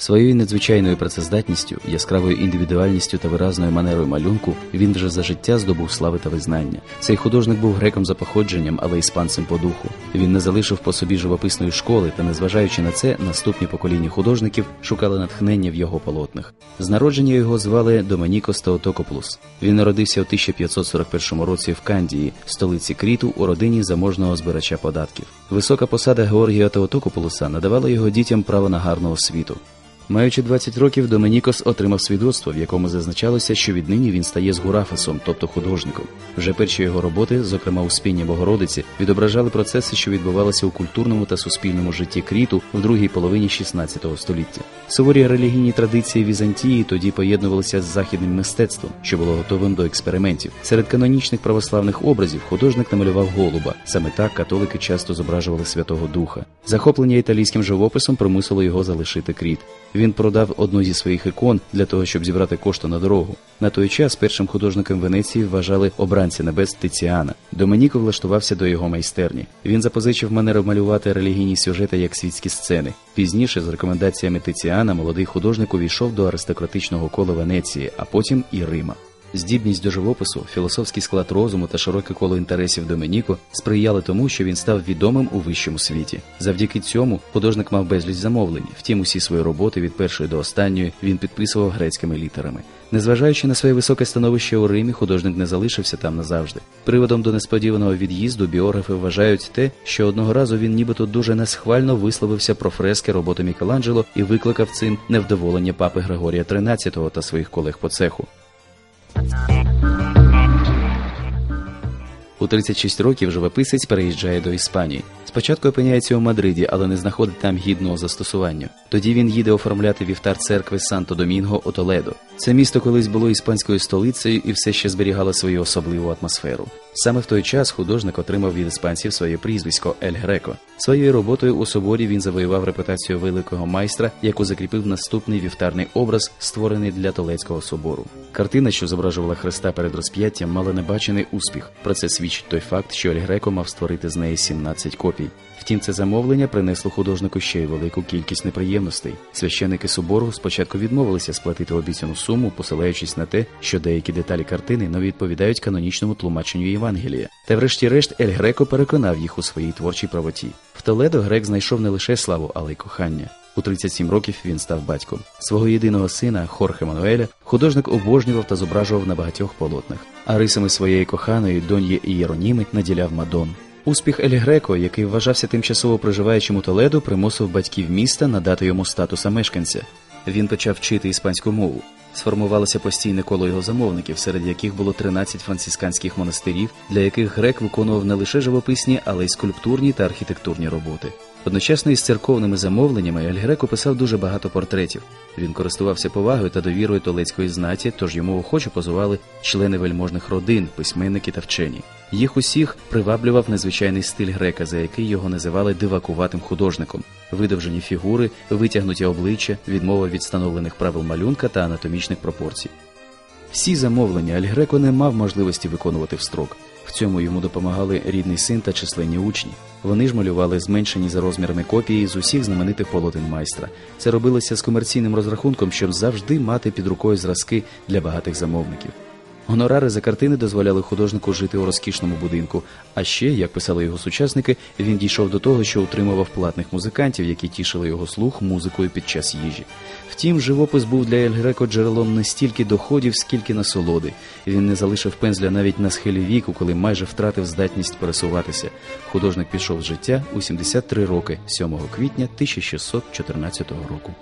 Своєю надзвичайною працездатністю, яскравою індивідуальністю та виразною манерою малюнку він вже за життя здобув слави та визнання. Цей художник був греком за походженням, але іспанцем по духу. Він не залишив по собі живописної школи, та, незважаючи на це, наступні покоління художників шукали натхнення в його полотнах. З народження його звали Доменікос Теотокоплус. Він народився у 1541 році в Кандії, столиці Кріту, у родині заможного збирача податків. Висока посада Георгія Теотокополуса надавала його дітям право на гарну освіту. Маючи 20 років, Доменікос отримав свідоцтво, в якому зазначалося, що віднині він стає згурафасом, тобто художником. Вже перші його роботи, зокрема у спінні Богородиці, відображали процеси, що відбувалися у культурному та суспільному житті Кріту в другій половині XVI століття. Суворі релігійні традиції Візантії тоді поєднувалися з західним мистецтвом, що було готовим до експериментів. Серед канонічних православних образів художник намалював голуба. Саме так католики часто зображували Святого Духа. Захоплення італійським живописом примусило його залишити Кріт. Він продав одну зі своїх ікон для того, щоб зібрати кошти на дорогу. На той час першим художником Венеції вважали обранця небес Тиціана. Доменіко влаштувався до його майстерні. Він запозичив манеру малювати релігійні сюжети як світські сцени. Пізніше, з рекомендаціями Тиціана, молодий художник увійшов до аристократичного кола Венеції, а потім і Рима. Здібність до живопису, філософський склад розуму та широке коло інтересів Доменіко сприяли тому, що він став відомим у вищому світі. Завдяки цьому художник мав безліч замовлень. Втім, усі свої роботи від першої до останньої він підписував грецькими літерами. Незважаючи на своє високе становище у Римі, художник не залишився там назавжди. Приводом до несподіваного від'їзду біографи вважають те, що одного разу він нібито дуже несхвально висловився про фрески роботи Мікеланджело і викликав цим невдоволення папи Григорія XIII та своїх колег по цеху. У 36 років живописець переїжджає до Іспанії. Спочатку опиняється у Мадриді, але не знаходить там гідного застосування. Тоді він їде оформляти вівтар церкви Санто Домінго у Толедо. Це місто колись було іспанською столицею і все ще зберігало свою особливу атмосферу. Саме в той час художник отримав від іспанців своє прізвисько Ель Греко. Своєю роботою у соборі він завоював репутацію великого майстра, яку закріпив наступний вівтарний образ, створений для Толецького собору. Картина, що зображувала Христа перед розп'яттям, мала небачений успіх. Про це свідчить той факт, що Ель Греко мав створити з неї 17 копій. Втім, це замовлення принесло художнику ще й велику кількість неприємностей. Священники собору спочатку відмовилися сплатити обіцяну суму, посилаючись на те, що деякі деталі картини не відповідають канонічному тлумаченню Євангелія. Та, врешті-решт, Ель Греко переконав їх у своїй творчій правоті. В Толедо грек знайшов не лише славу, але й кохання. У 37 років він став батьком. Свого єдиного сина, Хорхе Мануеля, художник обожнював та зображував на багатьох полотнах, а рисами своєї коханої доньї Ієроніми наділяв Мадон. Успіх Ель Греко, який вважався тимчасово проживаючим у Толеду, примусив батьків міста надати йому статуса мешканця. Він почав вчити іспанську мову. Сформувалося постійне коло його замовників, серед яких було 13 францисканських монастирів, для яких грек виконував не лише живописні, але й скульптурні та архітектурні роботи. Одночасно із церковними замовленнями Ель Греко писав дуже багато портретів. Він користувався повагою та довірою толецької знаті, тож йому охоче позували члени вельможних родин, письменники та вчені. Їх усіх приваблював незвичайний стиль грека, за який його називали дивакуватим художником, видовжені фігури, витягнуті обличчя, відмова від встановлених правил малюнка та анатомічних пропорцій. Всі замовлення Аль Греко не мав можливості виконувати в строк. В цьому йому допомагали рідний син та численні учні. Вони ж малювали зменшені за розмірами копії з усіх знаменитих полотен майстра. Це робилося з комерційним розрахунком, щоб завжди мати під рукою зразки для багатих замовників. Гонорари за картини дозволяли художнику жити у розкішному будинку. А ще, як писали його сучасники, він дійшов до того, що утримував платних музикантів, які тішили його слух музикою під час їжі. Втім, живопис був для Ель Греко джерелом не стільки доходів, скільки насолоди. Він не залишив пензля навіть на схилі віку, коли майже втратив здатність пересуватися. Художник пішов з життя у 73 роки, 7 квітня 1614 року.